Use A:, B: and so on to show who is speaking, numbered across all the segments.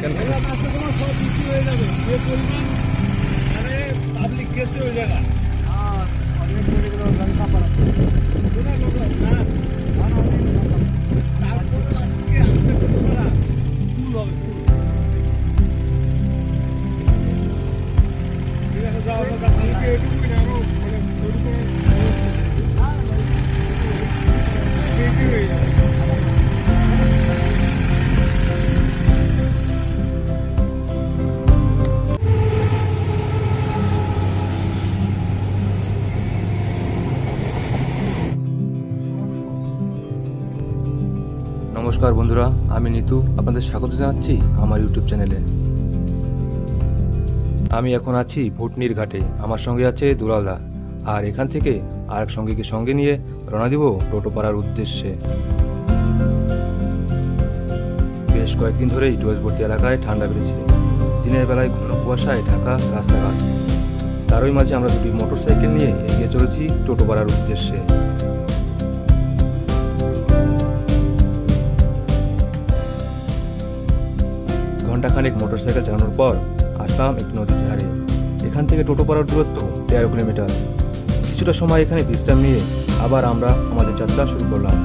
A: কেন?
B: সব বিক্রি হয়ে যাবে। যে পরিমাণ মানে পাবলিক গেছে ওই জায়গা কোথায় লোক
A: নমস্কার বন্ধুরা, আমি নিতু, আপনাদের স্বাগত জানাচ্ছি আমার ইউটিউব চ্যানেলে। আমি এখন আছি ভুটনির ঘাটে, আমার সঙ্গে আছে দুলালদা। আর এখান থেকে আর আরেক সঙ্গীকে সঙ্গে নিয়ে রওনা দিব টোটোপাড়ার উদ্দেশ্যে। বেশ কয়েকদিন ধরেই ডুয়ার্সবর্তী এলাকায় ঠান্ডা বেড়েছে। দিনের বেলায় ঘন কুয়াশায় ঢাকা রাস্তাঘাট। তারই মাঝে আমরা দুটি মোটরসাইকেল নিয়ে এগিয়ে চলেছি টোটোপাড়ার উদ্দেশ্যে। ঘন্টাখানেক মোটরসাইকেল চালানোর পর আসলাম একটি নদীর ধারে। এখান থেকে টোটো পাড়ার দূরত্ব তেরো কিলোমিটার। কিছুটা সময় এখানে বিশ্রাম নিয়ে আবার আমরা আমাদের যাত্রা শুরু করলাম।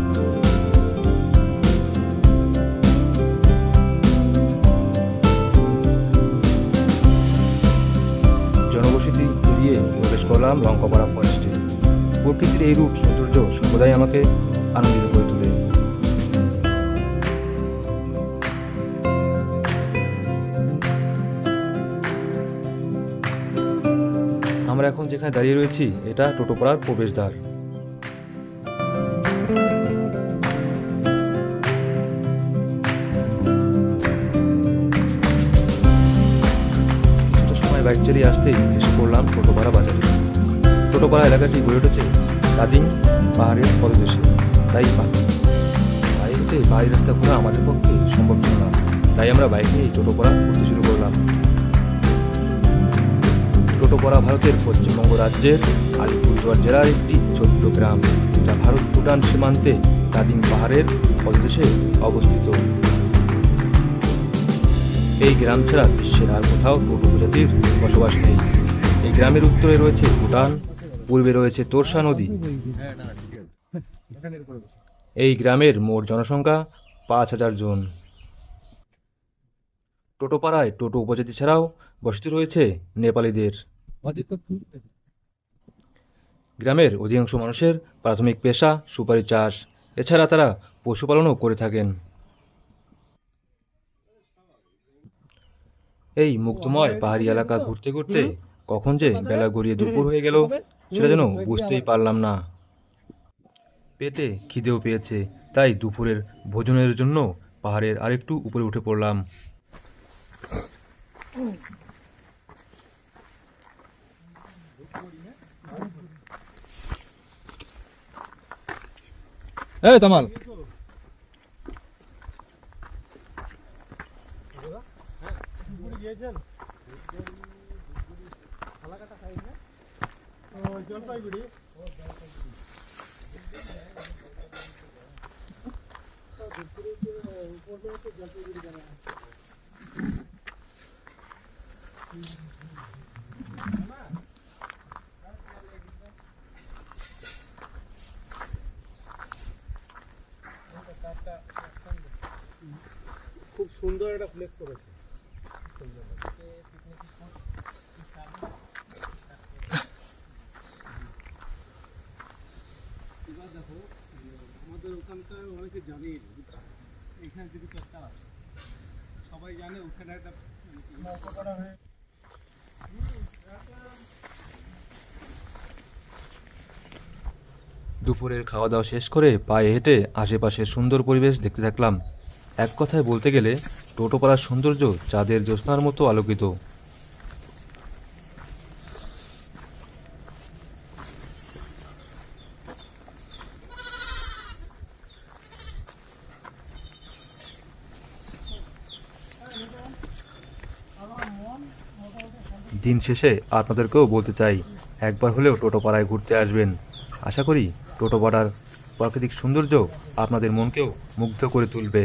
A: জনবসতি এড়িয়ে প্রবেশ করলাম লঙ্কাপাড়া ফরেস্টে প্রকৃতির এই রূপ, সৌন্দর্য সর্বদাই আমাকে আনন্দিত করে তোলে আমরা এখন যেখানে দাঁড়িয়ে রয়েছি, এটা টোটোপাড়ার প্রবেশদ্বার। কিছুটা সময় বাইক চালিয়ে আসতেই এসে পড়লাম টোটোপাড়া বাজারে। টোটোপাড়া এলাকাটি গড়ে উঠেছে দাদিম পাহাড়ের পদদেশে তাই হেঁটে পাহাড়ি রাস্তা ঘোরা আমাদের পক্ষে সম্ভব ছিল না। তাই আমরা বাইক নিয়ে টোটোপাড়া ঘুরতে শুরু করলাম। টোটোপাড়া ভারতের পশ্চিমবঙ্গ রাজ্যের আলিপুরদুয়ার জেলার একটি ছোট্ট গ্রাম, যা ভারত ভুটান সীমান্তে দাদিম পাহাড়ের পদদেশে অবস্থিত। এই গ্রাম ছাড়া বিশ্বের আর কোথাও টোটো প্রজাতির বসবাস নেই। এই গ্রামের উত্তরে রয়েছে ভুটান, পূর্বে রয়েছে তোরসা নদী। এই গ্রামের মোট জনসংখ্যা পাঁচ হাজার জন। টোটোপাড়ায় টোটো উপজাতি ছাড়াও বসতি রয়েছে নেপালিদের। গ্রামের অধিকাংশ মানুষের প্রাথমিক পেশা সুপারি চাষ। এছাড়া তারা পশুপালনও করে থাকেন। এই মুক্তময় পাহাড়ি এলাকা ঘুরতে ঘুরতে কখন যে বেলা গড়িয়ে দুপুর হয়ে গেল সেটা যেন বুঝতেই পারলাম না। পেটে খিদেও পেয়েছে তাই দুপুরের ভোজনের জন্য পাহাড়ের আরেকটু উপরে উঠে পড়লাম।
B: এই তামাল। জলপাইগুড়ি খুব সুন্দর একটা প্লেস করেছে। এবার দেখো আমাদের ওখানকার অনেকে জানেই এখানে যদি চর্চা আছে সবাই জানে ওখানে একটা নৌকা করা
A: দুপুরের খাওয়া দাওয়া শেষ করে পায়ে হেঁটে আশেপাশের সুন্দর পরিবেশ দেখতে থাকলাম। এক কথায় বলতে গেলে টোটোপাড়ার সৌন্দর্য চাঁদের জ্যোৎস্নার মতো আলোকিত। দিন শেষে আপনাদেরকেও বলতে চাই, একবার হলেও টোটোপাড়ায় ঘুরতে আসবেন। আশা করি টোটোপাড়ার প্রাকৃতিক সৌন্দর্য আপনাদের মনকেও মুগ্ধ করে তুলবে।